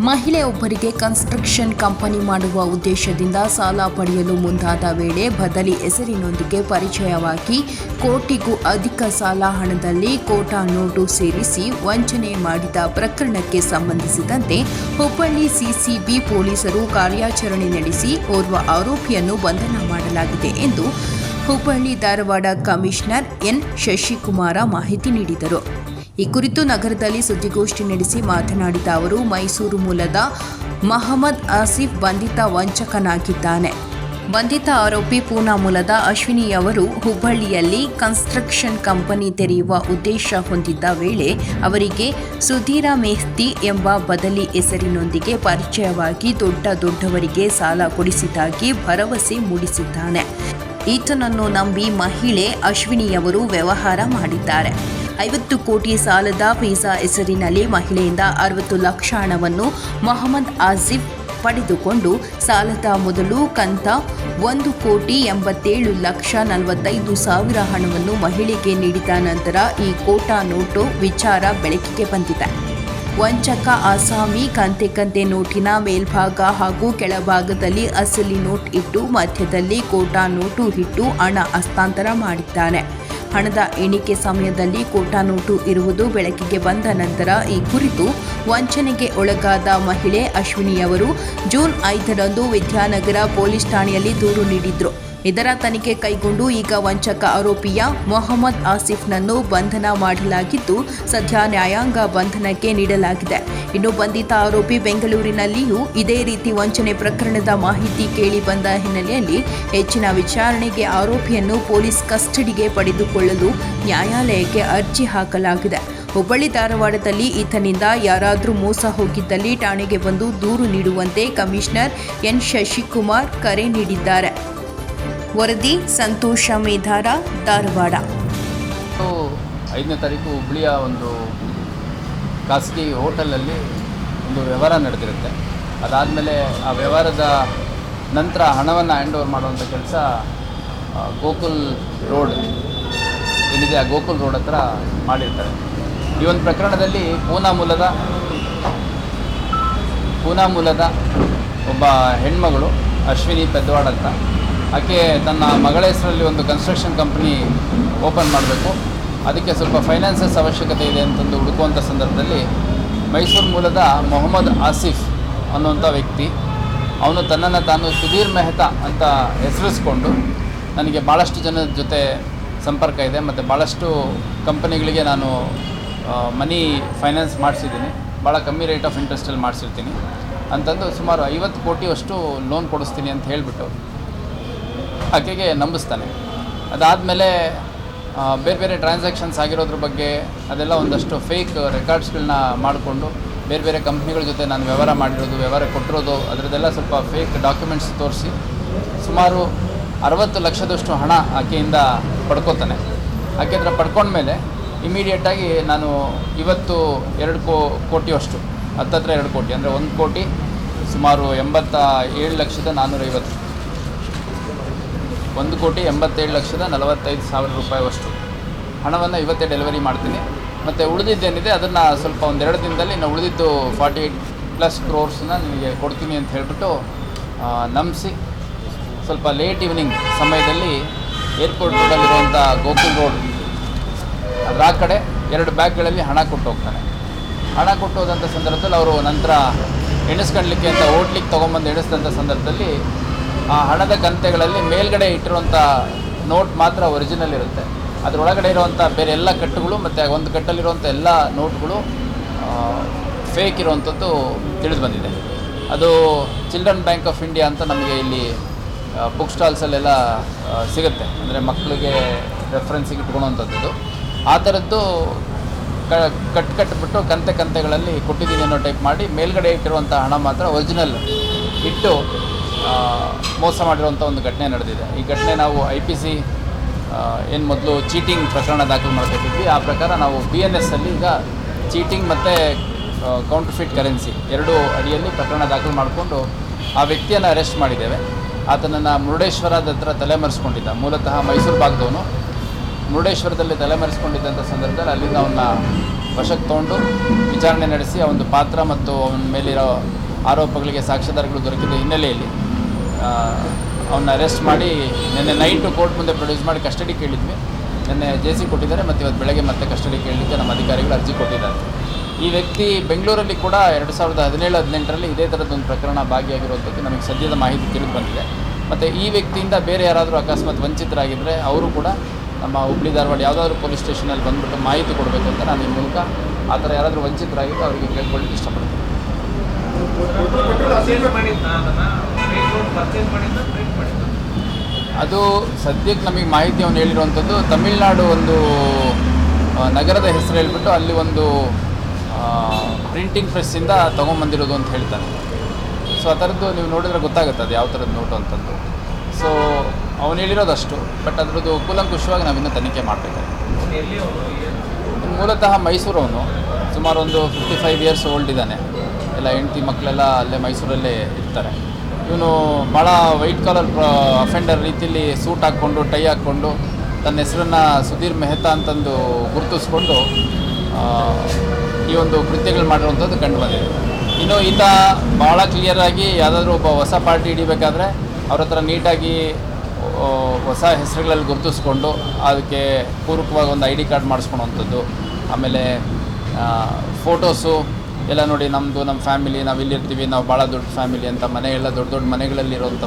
ಮಹಿಳೆಯೊಬ್ಬರಿಗೆ construction company ಮಾಡುವ ಉದ್ದೇಶದಿಂದ ಸಾಲ ಪಡೆಯಲು ಮುಂದಾದ ವೇಳೆ ಬದಲಿ ಹೆಸರಿನೊಂದಿಗೆ ಪರಿಚಯವಾಗಿ ಕೋಟಿಗೂ ಅಧಿಕ ಸಾಲ ಹಣದಲ್ಲಿ ಕೋಟಾ ನೋಟು ಸೇರಿಸಿ ವಂಚನೆ ಮಾಡಿದ ಪ್ರಕರಣಕ್ಕೆ ಸಂಬಂಧಿಸಿದಂತೆ ಹುಬ್ಬಳ್ಳಿ ಸಿಸಿಬಿ ಪೊಲೀಸರು ಕಾರ್ಯಾಚರಣೆ ನಡೆಸಿ ಓರ್ವ ಆರೋಪಿಯನ್ನು ಬಂಧನ ಮಾಡಲಾಗಿದೆ ಎಂದು ಹುಬ್ಬಳ್ಳಿ ಧಾರವಾಡ ಕಮಿಷನರ್ ಎನ್. ಶಶಿಕುಮಾರ ಮಾಹಿತಿ ನೀಡಿದರು. ಈ ಕುರಿತು ನಗರದಲ್ಲಿ ಸುದ್ದಿಗೋಷ್ಠಿ ನಡೆಸಿ ಮಾತನಾಡಿದ ಅವರು, ಮೈಸೂರು ಮೂಲದ ಮಹಮ್ಮದ್ ಆಸಿಫ್ ಬಂಧಿತ ವಂಚಕನಾಗಿದ್ದಾನೆ. ಬಂಧಿತ ಆರೋಪಿ ಪೂನಾ ಮೂಲದ ಅಶ್ವಿನಿ ಅವರು ಹುಬ್ಬಳ್ಳಿಯಲ್ಲಿ ಕನ್ಸ್ಟ್ರಕ್ಷನ್ ಕಂಪನಿ ತೆರೆಯುವ ಉದ್ದೇಶ ಹೊಂದಿದ್ದ ವೇಳೆ ಅವರಿಗೆ ಸುಧೀರ ಮೇಹ್ತಿ ಎಂಬ ಬದಲಿ ಹೆಸರಿನೊಂದಿಗೆ ಪರಿಚಯವಾಗಿ ದೊಡ್ಡ ದೊಡ್ಡವರಿಗೆ ಸಾಲ ಕೊಡಿಸಿದ್ದಾಗಿ ಭರವಸೆ ಮೂಡಿಸಿದ್ದಾನೆ. ಈತನನ್ನು ನಂಬಿ ಮಹಿಳೆ ಅಶ್ವಿನಿಯವರು ವ್ಯವಹಾರ ಮಾಡಿದ್ದಾರೆ. ಐವತ್ತು ಕೋಟಿ ಸಾಲದ ವೀಸಾ ಹೆಸರಿನಲ್ಲಿ ಮಹಿಳೆಯಿಂದ ಅರವತ್ತು ಲಕ್ಷ ಹಣವನ್ನು ಮೊಹಮ್ಮದ್ ಆಸಿಫ್ ಪಡೆದುಕೊಂಡು ಸಾಲದ ಮೊದಲು ಕಂತ ಒಂದು ಕೋಟಿ ಎಂಬತ್ತೇಳು ಲಕ್ಷ ನಲವತ್ತೈದು ಸಾವಿರ ಹಣವನ್ನು ಮಹಿಳೆಗೆ ನೀಡಿದ ನಂತರ ಈ ಕೋಟಾ ನೋಟು ವಿಚಾರ ಬೆಳಕಿಗೆ ಬಂದಿದೆ. ವಂಚಕ ಆಸಾಮಿ ಕಂತೆ ಕಂತೆ ನೋಟಿನ ಮೇಲ್ಭಾಗ ಹಾಗೂ ಕೆಳಭಾಗದಲ್ಲಿ ಅಸಲಿ ನೋಟ್ ಇಟ್ಟು ಮಧ್ಯದಲ್ಲಿ ಕೋಟಾ ನೋಟು ಇಟ್ಟು ಹಣ ಹಸ್ತಾಂತರ ಮಾಡಿದ್ದಾನೆ. ಹಣದ ಎಣಿಕೆ ಸಮಯದಲ್ಲಿ ಕೋಟಾ ನೋಟು ಇರುವುದು ಬೆಳಕಿಗೆ ಬಂದ ನಂತರ ಈ ಕುರಿತು ವಂಚನೆಗೆ ಒಳಗಾದ ಮಹಿಳೆ ಅಶ್ವಿನಿಯವರು ಜೂನ್ ಐದರಂದು ವಿದ್ಯಾನಗರ ಪೊಲೀಸ್ ಠಾಣೆಯಲ್ಲಿ ದೂರು ನೀಡಿದ್ರು. ಇದರ ತನಿಖೆ ಕೈಗೊಂಡು ಈಗ ವಂಚಕ ಆರೋಪಿಯ ಮೊಹಮ್ಮದ್ ಆಸಿಫ್ನನ್ನು ಬಂಧನ ಮಾಡಲಾಗಿದ್ದು, ಸದ್ಯ ನ್ಯಾಯಾಂಗ ಬಂಧನಕ್ಕೆ ನೀಡಲಾಗಿದೆ. ಇನ್ನು ಬಂಧಿತ ಆರೋಪಿ ಬೆಂಗಳೂರಿನಲ್ಲಿಯೂ ಇದೇ ರೀತಿ ವಂಚನೆ ಪ್ರಕರಣದ ಮಾಹಿತಿ ಕೇಳಿ ಬಂದ ಹಿನ್ನೆಲೆಯಲ್ಲಿ ಹೆಚ್ಚಿನ ವಿಚಾರಣೆಗೆ ಆರೋಪಿಯನ್ನು ಪೊಲೀಸ್ ಕಸ್ಟಡಿಗೆ ಪಡೆದುಕೊಳ್ಳಲು ನ್ಯಾಯಾಲಯಕ್ಕೆ ಅರ್ಜಿ ಹಾಕಲಾಗಿದೆ. ಹುಬ್ಬಳ್ಳಿ ಧಾರವಾಡದಲ್ಲಿ ಈತನಿಂದ ಯಾರಾದರೂ ಮೋಸ ಹೋಗಿದ್ದಲ್ಲಿ ಠಾಣೆಗೆ ಬಂದು ದೂರು ನೀಡುವಂತೆ ಕಮಿಷನರ್ ಎನ್ ಶಶಿಕುಮಾರ್ ಕರೆ ನೀಡಿದ್ದಾರೆ. ವರದಿ, ಸಂತೋಷ ಮೇಧಾರ, ಧಾರವಾಡ. ಐದನೇ ತಾರೀಕು ಹುಬ್ಳಿಯ ಒಂದು ಖಾಸಗಿ ಹೋಟೆಲಲ್ಲಿ ಒಂದು ವ್ಯವಹಾರ ನಡೆದಿರುತ್ತೆ. ಅದಾದಮೇಲೆ ಆ ವ್ಯವಹಾರದ ನಂತರ ಹಣವನ್ನು ಹ್ಯಾಂಡ್ ಓವರ್ ಮಾಡುವಂಥ ಕೆಲಸ ಗೋಕುಲ್ ರೋಡ್, ಏನಿದೆ ಆ ಗೋಕುಲ್ ರೋಡ್ ಹತ್ರ ಮಾಡಿರ್ತಾರೆ. ಈ ಒಂದು ಪ್ರಕರಣದಲ್ಲಿ ಪೂನಾ ಮೂಲದ ಪೂನಾ ಮೂಲದ ಒಬ್ಬ ಹೆಣ್ಮಗಳು ಅಶ್ವಿನಿ ಪೆದ್ವಾಡ್ ಅಂತ. ಆಕೆ ತನ್ನ ಮಗಳ ಹೆಸರಲ್ಲಿ ಒಂದು ಕನ್ಸ್ಟ್ರಕ್ಷನ್ ಕಂಪ್ನಿ ಓಪನ್ ಮಾಡಬೇಕು. ಅದಕ್ಕೆ ಸ್ವಲ್ಪ ಫೈನಾನ್ಸಸ್ ಅವಶ್ಯಕತೆ ಇದೆ ಅಂತಂದು ಹುಡುಕುವಂಥ ಸಂದರ್ಭದಲ್ಲಿ ಮೈಸೂರು ಮೂಲದ ಮೊಹಮ್ಮದ್ ಆಸಿಫ್ ಅನ್ನುವಂಥ ವ್ಯಕ್ತಿ, ಅವನು ತನ್ನನ್ನು ತಾನು ಸುಧೀರ್ ಮೆಹ್ತಾ ಅಂತ ಹೆಸರಿಸ್ಕೊಂಡು ನನಗೆ ಭಾಳಷ್ಟು ಜನದ ಜೊತೆ ಸಂಪರ್ಕ ಇದೆ ಮತ್ತು ಭಾಳಷ್ಟು ಕಂಪನಿಗಳಿಗೆ ನಾನು ಮನಿ ಫೈನಾನ್ಸ್ ಮಾಡಿಸಿದ್ದೀನಿ. ಭಾಳ ಕಮ್ಮಿ ರೇಟ್ ಆಫ್ ಇಂಟ್ರೆಸ್ಟಲ್ಲಿ ಮಾಡಿಸಿರ್ತೀನಿ. ಅಂತಂದು ಸುಮಾರು ಐವತ್ತು ಕೋಟಿಯಷ್ಟು ಲೋನ್ ಕೊಡಿಸ್ತೀನಿ ಅಂತ ಹೇಳಿಬಿಟ್ಟು ಆಕೆಗೆ ನಂಬಿಸ್ತಾನೆ. ಅದಾದಮೇಲೆ ಬೇರೆ ಬೇರೆ ಟ್ರಾನ್ಸಾಕ್ಷನ್ಸ್ ಆಗಿರೋದ್ರ ಬಗ್ಗೆ ಅದೆಲ್ಲ ಒಂದಷ್ಟು ಫೇಕ್ ರೆಕಾರ್ಡ್ಸ್ಗಳನ್ನ ಮಾಡಿಕೊಂಡು, ಬೇರೆ ಬೇರೆ ಕಂಪ್ನಿಗಳ ಜೊತೆ ನಾನು ವ್ಯವಹಾರ ಮಾಡಿರೋದು, ವ್ಯವಹಾರ ಕೊಟ್ಟಿರೋದು, ಅದರದ್ದೆಲ್ಲ ಸ್ವಲ್ಪ ಫೇಕ್ ಡಾಕ್ಯುಮೆಂಟ್ಸ್ ತೋರಿಸಿ ಸುಮಾರು ಅರವತ್ತು ಲಕ್ಷದಷ್ಟು ಹಣ ಆಕೆಯಿಂದ ಪಡ್ಕೋತಾನೆ. ಆಕೆ ಹತ್ರ ಪಡ್ಕೊಂಡ್ಮೇಲೆ ಇಮಿಡಿಯೇಟಾಗಿ ನಾನು ಇವತ್ತು ಎರಡು ಕೋ, ಕೋಟಿಯಷ್ಟು, ಹತ್ತತ್ರ ಎರಡು ಕೋಟಿ, ಅಂದರೆ ಒಂದು ಕೋಟಿ ಸುಮಾರು ಎಂಬತ್ತ ಏಳು ಲಕ್ಷದ ನಾನ್ನೂರೈವತ್ತು ಒಂದು ಕೋಟಿ ಎಂಬತ್ತೇಳು ಲಕ್ಷದ ನಲವತ್ತೈದು ಸಾವಿರ ರೂಪಾಯಿವಷ್ಟು. ಹಣವನ್ನು ಇವತ್ತೇ ಡೆಲಿವರಿ ಮಾಡ್ತೀನಿ. ಮತ್ತು ಉಳಿದಿದ್ದೇನಿದೆ, ಅದನ್ನು ಸ್ವಲ್ಪ ಒಂದೆರಡು ದಿನದಲ್ಲಿ ನಾನು ಉಳಿದಿದ್ದು ಫಾರ್ಟಿ ಏಯ್ಟ್ ಪ್ಲಸ್ ಕ್ರೋರ್ಸ್ನ ನಿಮಗೆ ಕೊಡ್ತೀನಿ ಅಂತ ಹೇಳಿಬಿಟ್ಟು ನಂಬಿಸಿ ಸ್ವಲ್ಪ ಲೇಟ್ ಈವ್ನಿಂಗ್ ಸಮಯದಲ್ಲಿ ಏರ್ಪೋರ್ಟ್ ರೋಡಲ್ಲಿರುವಂಥ ಗೋಕುಲ್ ರೋಡ್, ಅದರ ಆ ಕಡೆ ಎರಡು ಬ್ಯಾಗ್ಗಳಲ್ಲಿ ಹಣ ಕೊಟ್ಟು ಹೋಗ್ತಾನೆ ಹಣ ಕೊಟ್ಟು ಹೋದಂಥ ಸಂದರ್ಭದಲ್ಲಿ ಅವರು ನಂತರ ಎಣಿಸ್ಕೊಳ್ಲಿಕ್ಕೆ ಅಂತ ಓಡ್ಲಿಕ್ಕೆ ತೊಗೊಂಬಂದು ಎಣಿಸಿದಂಥ ಸಂದರ್ಭದಲ್ಲಿ ಆ ಹಣದ ಕಂತೆಗಳಲ್ಲಿ ಮೇಲ್ಗಡೆ ಇಟ್ಟಿರುವಂಥ ನೋಟ್ ಮಾತ್ರ ಒರಿಜಿನಲ್ ಇರುತ್ತೆ. ಅದರೊಳಗಡೆ ಇರುವಂಥ ಬೇರೆ ಎಲ್ಲ ಕಟ್ಟುಗಳು ಮತ್ತು ಒಂದು ಕಟ್ಟಲ್ಲಿರುವಂಥ ಎಲ್ಲ ನೋಟ್ಗಳು ಫೇಕ್ ಇರುವಂಥದ್ದು ತಿಳಿದು ಬಂದಿದೆ. ಅದು ಚಿಲ್ಡ್ರನ್ ಬ್ಯಾಂಕ್ ಆಫ್ ಇಂಡಿಯಾ ಅಂತ ನಮಗೆ ಇಲ್ಲಿ ಬುಕ್ ಸ್ಟಾಲ್ಸಲ್ಲೆಲ್ಲ ಸಿಗುತ್ತೆ. ಅಂದರೆ ಮಕ್ಕಳಿಗೆ ರೆಫರೆನ್ಸಿಗೆ ಇಟ್ಕೊಳೋವಂಥದ್ದು ಆ ಥರದ್ದು ಕ, ಕಟ್ ಕಟ್ಬಿಟ್ಟು ಕಂತೆ ಕಂತೆಗಳಲ್ಲಿ ಕೊಟ್ಟಿದ್ದೀನಿ ಅನ್ನೋ ಟೈಪ್ ಮಾಡಿ ಮೇಲ್ಗಡೆ ಇಟ್ಟಿರುವಂಥ ಹಣ ಮಾತ್ರ ಒರಿಜಿನಲ್ ಇಟ್ಟು ಮೋಸ ಮಾಡಿರುವಂಥ ಒಂದು ಘಟನೆ ನಡೆದಿದೆ. ಈ ಘಟನೆ ನಾವು ಐ ಪಿ ಸಿ ಏನು ಮೊದಲು ಚೀಟಿಂಗ್ ಪ್ರಕರಣ ದಾಖಲು ಮಾಡ್ಕೊತಿದ್ವಿ ಆ ಪ್ರಕಾರ ನಾವು ಬಿ ಎನ್ ಎಸ್ಸಲ್ಲಿ ಈಗ ಚೀಟಿಂಗ್ ಮತ್ತು ಕೌಂಟರ್ಫಿಟ್ ಕರೆನ್ಸಿ ಎರಡೂ ಅಡಿಯಲ್ಲಿ ಪ್ರಕರಣ ದಾಖಲು ಮಾಡಿಕೊಂಡು ಆ ವ್ಯಕ್ತಿಯನ್ನು ಅರೆಸ್ಟ್ ಮಾಡಿದ್ದೇವೆ. ಆತನನ್ನು ಮುರುಡೇಶ್ವರದ ಹತ್ರ ತಲೆಮರೆಸ್ಕೊಂಡಿದ್ದ. ಮೂಲತಃ ಮೈಸೂರು ಭಾಗದವನು. ಮುರುಡೇಶ್ವರದಲ್ಲಿ ತಲೆಮರೆಸ್ಕೊಂಡಿದ್ದಂಥ ಸಂದರ್ಭದಲ್ಲಿ ಅಲ್ಲಿಂದ ಅವನ್ನ ವಶಕ್ಕೆ ತೊಗೊಂಡು ವಿಚಾರಣೆ ನಡೆಸಿ ಅವನ ಪಾತ್ರ ಮತ್ತು ಅವನ ಮೇಲಿರೋ ಆರೋಪಗಳಿಗೆ ಸಾಕ್ಷ್ಯಾಧಾರಗಳು ದೊರಕಿದ ಹಿನ್ನೆಲೆಯಲ್ಲಿ ಅವನ್ನ ಅರೆಸ್ಟ್ ಮಾಡಿ ನಿನ್ನೆ ನೈಟು ಕೋರ್ಟ್ ಮುಂದೆ ಪ್ರೊಡ್ಯೂಸ್ ಮಾಡಿ ಕಸ್ಟಡಿ ಕೇಳಿದ್ವಿ. ನಿನ್ನೆ ಜೆ ಸಿ ಕೊಟ್ಟಿದ್ದಾರೆ ಮತ್ತು ಇವತ್ತು ಬೆಳಗ್ಗೆ ಮತ್ತೆ ಕಸ್ಟಡಿ ಕೇಳಲಿಕ್ಕೆ ನಮ್ಮ ಅಧಿಕಾರಿಗಳು ಅರ್ಜಿ ಕೊಟ್ಟಿದ್ದಾರೆ. ಈ ವ್ಯಕ್ತಿ ಬೆಂಗಳೂರಲ್ಲಿ ಕೂಡ ಎರಡು ಸಾವಿರದ ಹದಿನೇಳು ಹದಿನೆಂಟರಲ್ಲಿ ಇದೇ ಥರದ್ದೊಂದು ಪ್ರಕರಣ ಭಾಗಿಯಾಗಿರುವಂಥದ್ದು ನಮಗೆ ಸದ್ಯದ ಮಾಹಿತಿ ತಿಳಿದು ಬಂದಿದೆ. ಮತ್ತು ಈ ವ್ಯಕ್ತಿಯಿಂದ ಬೇರೆ ಯಾರಾದರೂ ಅಕಸ್ಮಾತ್ ವಂಚಿತರಾಗಿದ್ದರೆ ಅವರು ಕೂಡ ನಮ್ಮ ಹುಬ್ಳಿ ಧಾರವಾಡ ಯಾವುದಾದ್ರೂ ಪೊಲೀಸ್ ಸ್ಟೇಷನಲ್ಲಿ ಬಂದುಬಿಟ್ಟು ಮಾಹಿತಿ ಕೊಡಬೇಕು ಅಂತ ನಾನು ಈ ಮೂಲಕ ಆ ಥರ ಯಾರಾದರೂ ವಂಚಿತರಾಗಿದ್ದು ಅವರಿಗೆ ಕೇಳ್ಕೊಳ್ಳಿಕ್ಕೆ ಇಷ್ಟಪಡ್ತೀನಿ. ಪರ್ಚೇಸ್ ಪ್ರಿಂಟ್ ಅದು ಸದ್ಯಕ್ಕೆ ನಮಗೆ ಮಾಹಿತಿ ಅವನು ಹೇಳಿರುವಂಥದ್ದು ತಮಿಳ್ನಾಡು ಒಂದು ನಗರದ ಹೆಸರು ಹೇಳ್ಬಿಟ್ಟು ಅಲ್ಲಿ ಒಂದು ಪ್ರಿಂಟಿಂಗ್ ಪ್ರೆಸ್ಸಿಂದ ತೊಗೊಂಬಂದಿರೋದು ಅಂತ ಹೇಳ್ತಾನೆ ಸೊ ಆ ಥರದ್ದು ನೀವು ನೋಡಿದ್ರೆ ಗೊತ್ತಾಗುತ್ತೆ ಅದು ಯಾವ ಥರದ್ದು ನೋಟು ಅಂತಂದು ಸೊ ಅವನು ಹೇಳಿರೋದಷ್ಟು ಬಟ್ ಅದರದ್ದು ಕೂಲಂಕುಷವಾಗಿ ನಾವಿನ್ನು ತನಿಖೆ ಮಾಡಬೇಕಾಗಿದೆ. ಏನು? ಮೂಲತಃ ಮೈಸೂರು ಅವನು. ಸುಮಾರು ಒಂದು ಫಿಫ್ಟಿ ಫೈವ್ ಇಯರ್ಸ್ ಓಲ್ಡ್ ಇದ್ದಾನೆ. ಎಲ್ಲ ಹೆಂಡತಿ ಮಕ್ಕಳೆಲ್ಲ ಅಲ್ಲೇ ಮೈಸೂರಲ್ಲೇ ಇರ್ತಾರೆ. ಇವನು ಭಾಳ ವೈಟ್ ಕಲರ್ ಅಫೆಂಡರ್ ರೀತಿಯಲ್ಲಿ ಸೂಟ್ ಹಾಕ್ಕೊಂಡು, ಟೈ ಹಾಕ್ಕೊಂಡು, ತನ್ನ ಹೆಸರನ್ನು ಸುಧೀರ್ ಮೆಹ್ತಾ ಅಂತಂದು ಗುರುತಿಸ್ಕೊಂಡು ಈ ಒಂದು ಕೃತ್ಯಗಳು ಮಾಡಿರುವಂಥದ್ದು ಕಂಡು ಬಂದಿದೆ. ಇನ್ನು ಈತ ಭಾಳ ಕ್ಲಿಯರಾಗಿ ಯಾವುದಾದ್ರೂ ಒಬ್ಬ ಹೊಸ ಪಾರ್ಟಿ ಹಿಡಿಬೇಕಾದ್ರೆ ಅವ್ರ ಹತ್ರ ನೀಟಾಗಿ ಹೊಸ ಹೆಸರುಗಳಲ್ಲಿ ಗುರುತಿಸ್ಕೊಂಡು, ಅದಕ್ಕೆ ಪೂರಕವಾಗಿ ಒಂದು ಐ ಡಿ ಕಾರ್ಡ್ ಮಾಡಿಸ್ಕೊಳೋವಂಥದ್ದು. ಆಮೇಲೆ ಫೋಟೋಸು ಎಲ್ಲ ನೋಡಿ ನಮ್ಮದು ನಮ್ಮ ಫ್ಯಾಮಿಲಿ ನಾವು ಇಲ್ಲಿರ್ತೀವಿ ನಾವು ಭಾಳ ದೊಡ್ಡ ಫ್ಯಾಮಿಲಿ ಅಂತ ಮನೆ, ಎಲ್ಲ ದೊಡ್ಡ ದೊಡ್ಡ ಮನೆಗಳಲ್ಲಿರುವಂಥ